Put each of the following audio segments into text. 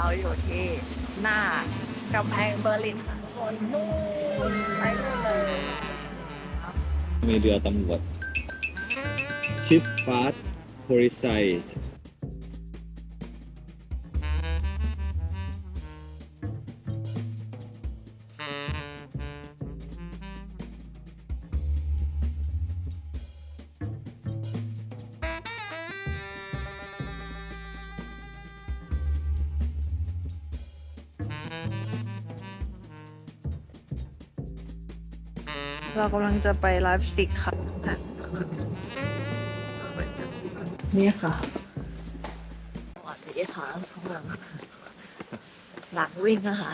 เราอยู่ที่หน้ากำแพงเบอร์ลินค่ะทุกคนนู่นไปนู่นเลยมีเรือตำรวจชิปฟาสโพริไซ เรากำลังจะไปไลฟ์สติกค่ะ นี่ค่ะสวัสดีค่ะข้างหลังหลังวิ่งนะคะ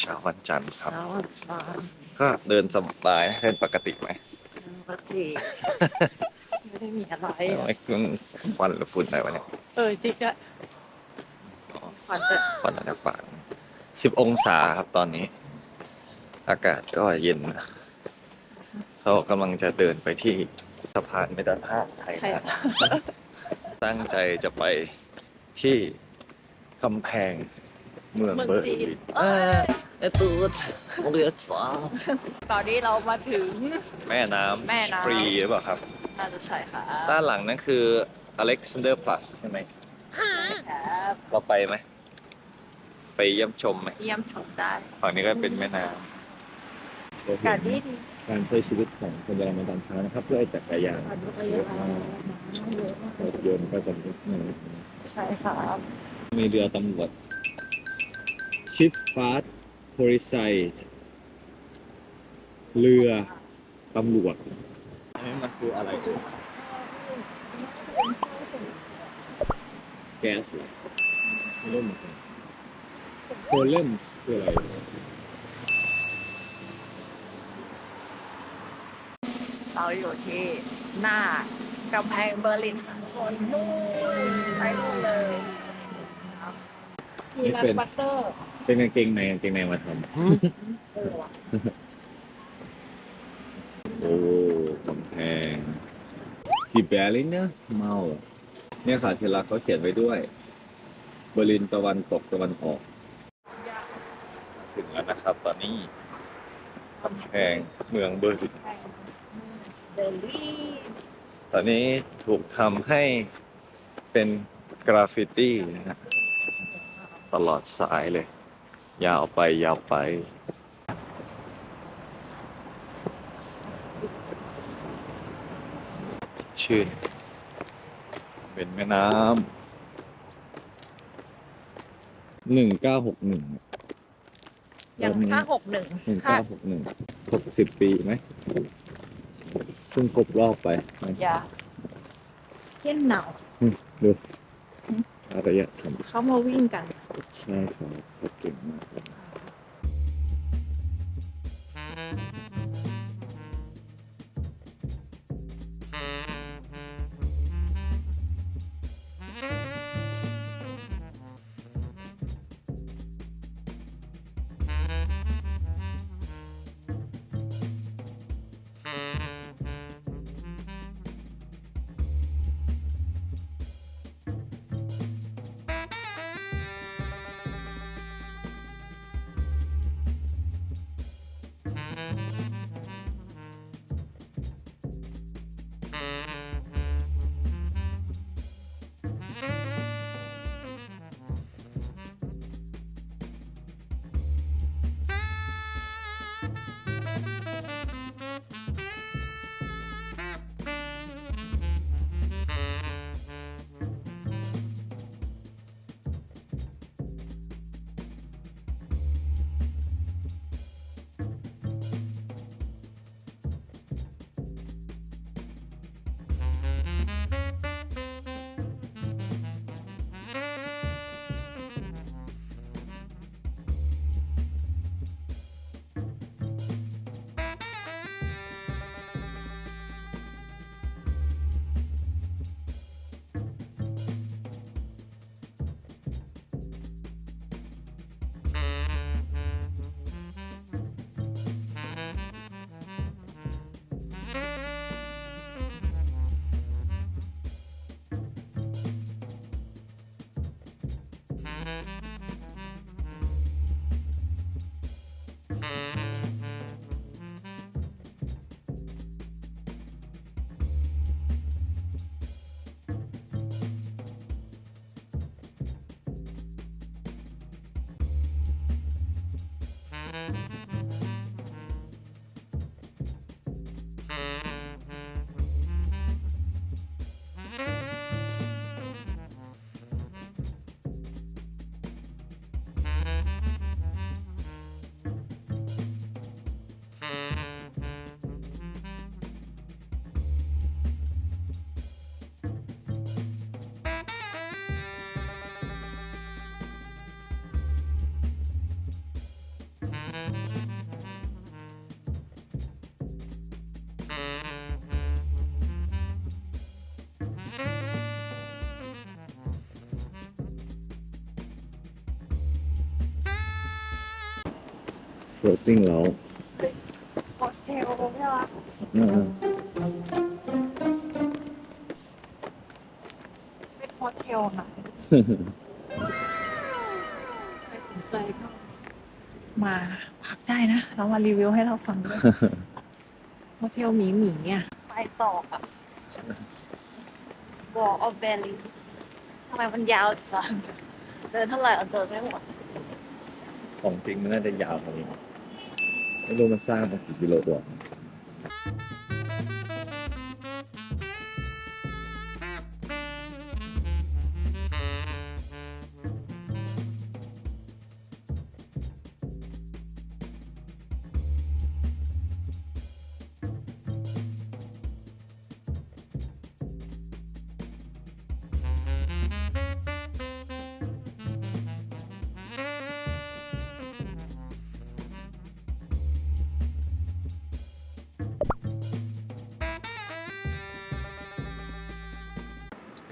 เช้าวันจันทร์ครับ แล้ววันซานก็เดินสบายนะเดินปกติไหมปกติไม่ได้มีอะไร ไม่มันควันหรือฝุ่นอะไรวะเนี่ยเออจริงอะอ๋อขวัญจะควันอะไรปากสิบองศาครับตอนนี้ อากาศก็เย็นนะ เขากำลังจะเดินไปที่สะพานมิตรภาพไทยใครนะตั้งใจจะไปที่กำแพงเมืองเมืองเบอร์จีนลินเอ้ยไอ้ตูดเรือสาวตอนนี้เรามาถึง แม่น้แม่น้ำำฟรีหรือเปล่าครับน่าจะใช่ค่ะด้านหลังนั่นคือ Alexander Plus ใช่ไหมครับเราไปไหม ไปเยี่ยมชมไหมเยี่ยมชมได้ ฝั่งนี้ก็เป็นแม่น้ำ อากาศดีดีการใช้ชีวิตของคนเยอรมันตอนเช้านะครับด้วยจักรยานอากาศดีเยอะมากเยอะมากรถยนต์ก็จะนิดหนึงใช่ครับมีเรือตำรวจชิปฟาสโพริไซเรือตำรวจอันนี้มันคืออะไรแก๊สเหรอไม่รู้เหมือนกันโพเลนส์คืออะไร เราอยู่ที่หน้ากำแพงเบอร์ลินค่ะทุกคนนู่นไปนู่นเลยครับมีร้านบัตเตอร์เป็นกางเกงในกางเกงในมาทเออว่ะำโอ้กำแพงจีแบลินเนี่ยเมา เนี่ยค่ะเทลักเขาเขียนไว้ด้วย เบอร์ลินตะวันตกตะวันออกถึงแล้วนะครับ ตอนนี้กำแพงเมืองเบอร์ลิน เบอร์ลินตอนนี้ถูกทำให้เป็นกราฟฟิตี้นะฮะตลอดสายเลย ยาวไปยาวไปชื่นเป็นแม่น้ำหนึ่งเก้าหกหนึ่งอย่างห้าหกหนึ่งหนึ่งเก้าหกหนึ่งหกสิบปีไหม เพิ่งครบรอบไปอย่าเที่ยนหนาวดูอารยธรรมเขามาวิ่งกัน ใช่ครับเขาเก่งมากครับ Mm-hmm. Floating แล้วโฮสเทลใช่ปะอ่าเป็นโฮสเทลค่ะใครสนใจก็มาพักได้นะแล้วมารีวิวให้เราฟังด้วยโฮเทลหมีหมีเนี่ยไปต่ออะ Wall of Berlin ทำไมมันยาวจังเดินเท่าไหร่เอาเดินไม่หมด ของจริงมันน่าจะยาวกว่านี้ ไม่รู้มั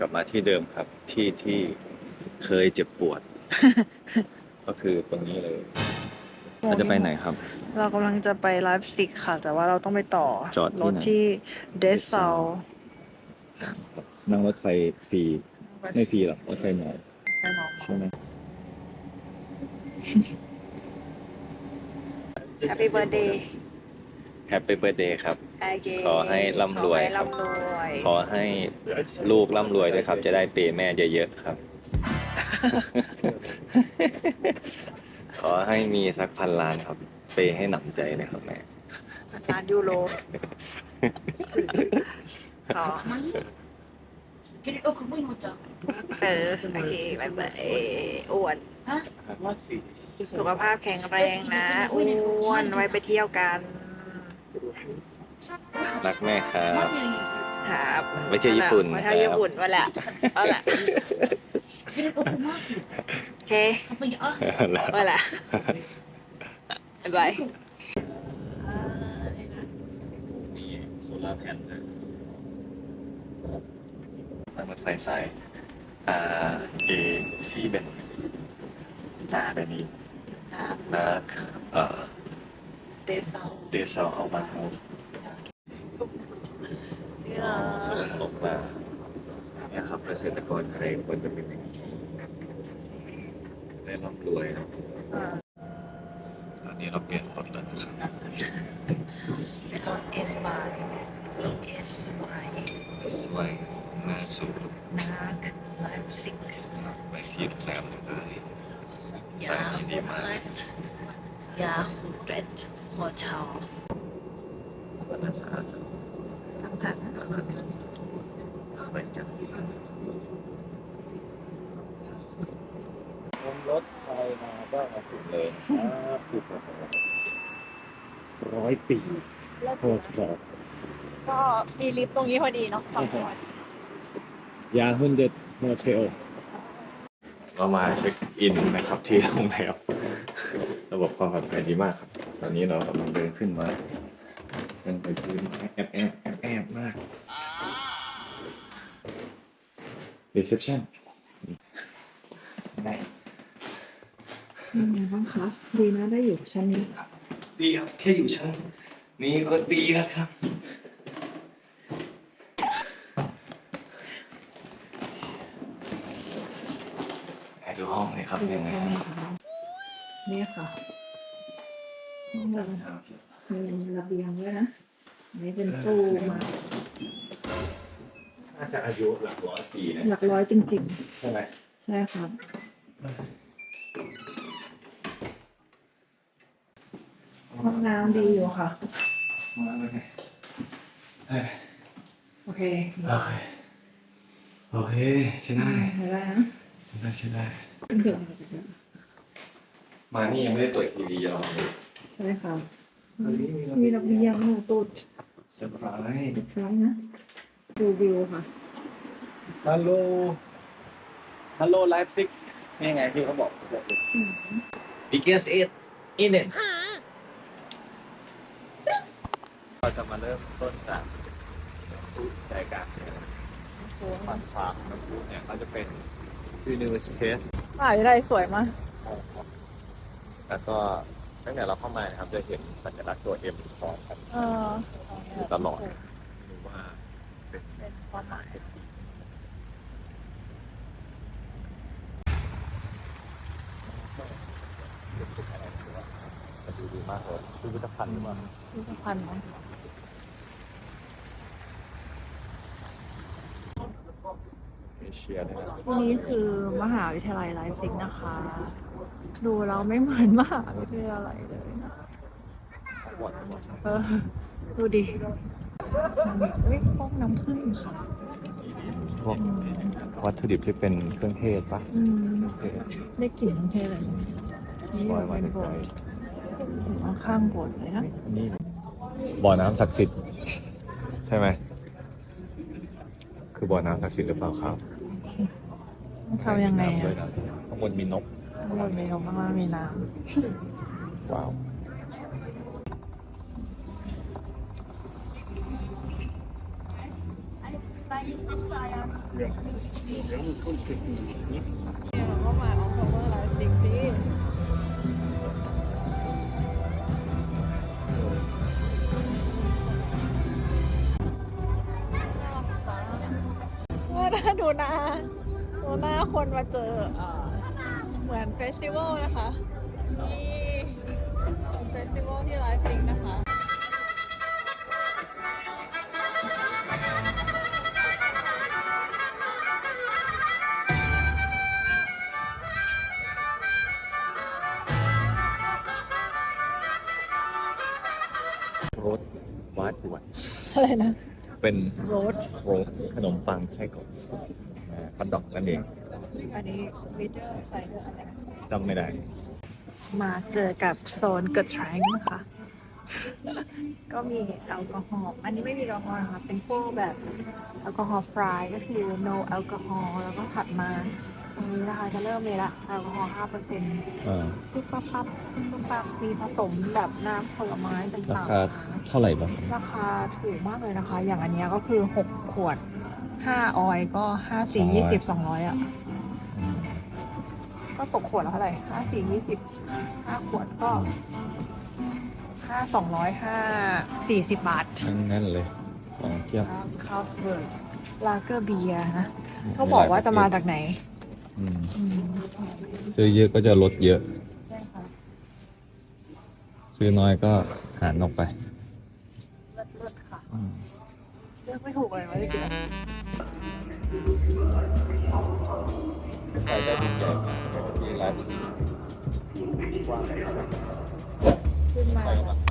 ลับมาที่เดิมครับ ที่ที่เคยเจ็บปวด ก็คือตรงนี้เลยเราจะไปไหนครับ เรากำลังจะไปไลฟ์ซิกค่ะ แต่ว่าเราต้องไปต่อจอดที่รถไหนที่เดซเซลนั่งรถไฟฟรีไม่ฟรีหรอกรถไฟเหมาไปหมอใช่ไหมแฮปปี้เบิร์ดเดย์ แฮปปี้เบิร์ดเดย์ครับ ไอเกขอให้ร่ำรวยครับร่ำรวยขอให้ลูกร่ำรวยด้วยครับ จะได้เปย์แม่เยอะๆครับ ขอให้มีสักพันล้านครับ เปย์ให้หนำใจเลยครับแม่ ล้านยูโรขอ Get it okay, wait, what's up? เออโอเคบายบายอ้วนสุขภาพแข็งแรงนะ อ้วนไว้ไปเที่ยวกัน รักแม่ครับ ครับไม่ใช่ญี่ปุ่นไว้เที่ยวญี่ปุ่นว่าแหละเอาละ Get it okay, Mark. โอเค Something, uh, ว่าแหละบายบายมีโซลาร์แผนจ้ะนั่งรถไฟสาย R A C เป็นจาเป็นนี้นักเอ่อเดซาเดซอลเอามาเอา สรุปลงมาเนี่ยครับเกษตรกรไทยควรจะเป็นอย่างนี้จะได้ร่ำรวยนะตอนนี้เราเปลี่ยนรถแล้วนะครับเป็นรถเอสบายเอสบายสวยน่าสูงนาร์คไลฟ์ซิกไปที่โรงแรมเลยยาฮูดเรดยาฮูดเรดโฮเทลน่าสะอาด ทั้งทั้งสวยจังรถไฟมาก็มาถึงเลยครับถูกร้อยปีโฮเทลก็มีลิฟต์ตรงนี้พอดีเนาะสองคนยาฮุนเดโฮเทลก็มาเช็คอินนะครับที่โรงแรมระบบความปลอดภัยดีมากครับ ตอนนี้เรากำลังเดินขึ้นมาเดินไปพื้นแอบแอ แอบแอบมาก reception ได้เป็นไงบ้างคะ ดีนะได้อยู่ชั้นนี้ดีครับ แค่อยู่ชั้นนี้ก็ดีแล้วครับ ให้ดูห้องเลยครับยังไงนี่ค่ะห้องเรามีระเบียงด้วยนะอั นนี้เป็นตู้มา น่าจะอายุหลักร้อยปีนะหลักร้อยจริง ใช่ไหมๆ ใช่ครับ ห้องน้ำดีอยู่ค่ะ มาเลยเอ้ยโอเคโอเคโอเคใช่ได้เห็นไหมนะใช่ได้ใช่ได้เป็นเดือนมานี่ยังไม่ได้เปิดทีวีหรอกใช่ค่ะอันนี้มีระเบียงหนูตุด เซอร์ไพรส์สุดท้ายนะดูวิวค่ะ ฮัลโหล ฮัลโหลไลฟ์ซิกนี่ไงที่เขาบอกอืม biggest it in it เราจะมาเริ่มต้นจากตู้ใจกลางฝั่งขวาของน้ำพุเนี่ยเขาจะเป็น University Test ป่าวิไลสวยมากแล้วก็ ตั้งแต่เราเข้ามานะครับจะเห็นสัญลักษณ์ตัว M ซ้อนกันเอออยู่ตลอดไม่รู้ว่าเป็นเป็นความหมายเป็นตึกอะไรหรือว่าแต่ดูดีมากเลยพิพิธภัณฑ์หรือว่าพิพิธภัณฑ์เนอะเอเชียเนี่ยนะที่นี่คือมหาวิทยาลัยไลฟ์ซิงนะคะ ดูเราไม่เหมือนมหาวิทยาลัยเลยนะทั้งหมดทั้งหมดเออดูดิเฮ้ยพวกน้ำผึ้งค่ะพวกวัตถุดิบที่เป็นเครื่องเทศปะอืมเครื่องเทศได้กลิ่นทั้งเทศเลยนะนี่บอยมาเป็นจากโบไหนสถ์อยู่ข้างๆโบสถ์เลยนะนี่บ่อน้ำศักดิ์สิทธิ์ใช่ไหม คือบ่อน้ำศักดิ์สิทธิ์หรือเปล่าครับทำยังไงมีน้ำด้วอะนะข้างบนมีนก ข้างบนมีนกข้างล่างมีน้ว้าวำเราก็มาออกโทเบอร์ไลฟ์ซิงสิว่าน่าดูหน้าดูหน้าคนมาเจอเอ่อ เหมือนเฟสติวัลนะคะนี่เฟสติวัลที่ไลฟ์ซิงนะคะรสวาดหวดอะไรนะ เป็นโรสโรสขนมปังไส้กรอก อ่าปันดอกนั่นเองอันนี้วิเจอร์ไซเดอร์อะไรจำไม่ได้ มาเจอกับโซนเกิดแทรงนะคะก็มีแอลกอฮอล์อันนี้ไม่มีแอลกอฮอล์นะคะเป็นพวกแบบแอลกอฮอล์ฟรายก็คือ no แอลกอฮอล์แล้วก็ถัดมาตรงนี้นะคะจะเริ่มเลยละแอลกอฮอล์5เปอร์เซ็นต์อ่าปุ๊บปั๊บปั๊บปุ๊บปั๊บมีผสมแบบน้ำผลไม้ราต่างคาเท่าไหร่บ้างๆราคาถูกมากเลยนะคะ อย่างอันเนี้ยก็คือ6ขวด 5ออยก็5 4 20 200อะ ก็ตกขวดละเท่าไหร่ห้าสี่ยี่สิบห้าขวดก็ห้าสองร้อยห้าสี่สิบบาท ทั้งนั้นเลยของเกี๊ยวคาสเบิร์กลาเกอร์เบียร์นะเขาบอกว่าจะมาจากไหนอืมอืมซื้อเยอะก็จะลดเยอะใช่ค่ะซื้อน้อยก็หารออกไปเลิศเลิศค่ะเลือกไม่ถูกเลยว่าจะกิน อะไรใส่ได้ยิ่งใหญ่มากที่ไลฟ์กว้างเลยครับขึ้นมาไปกัน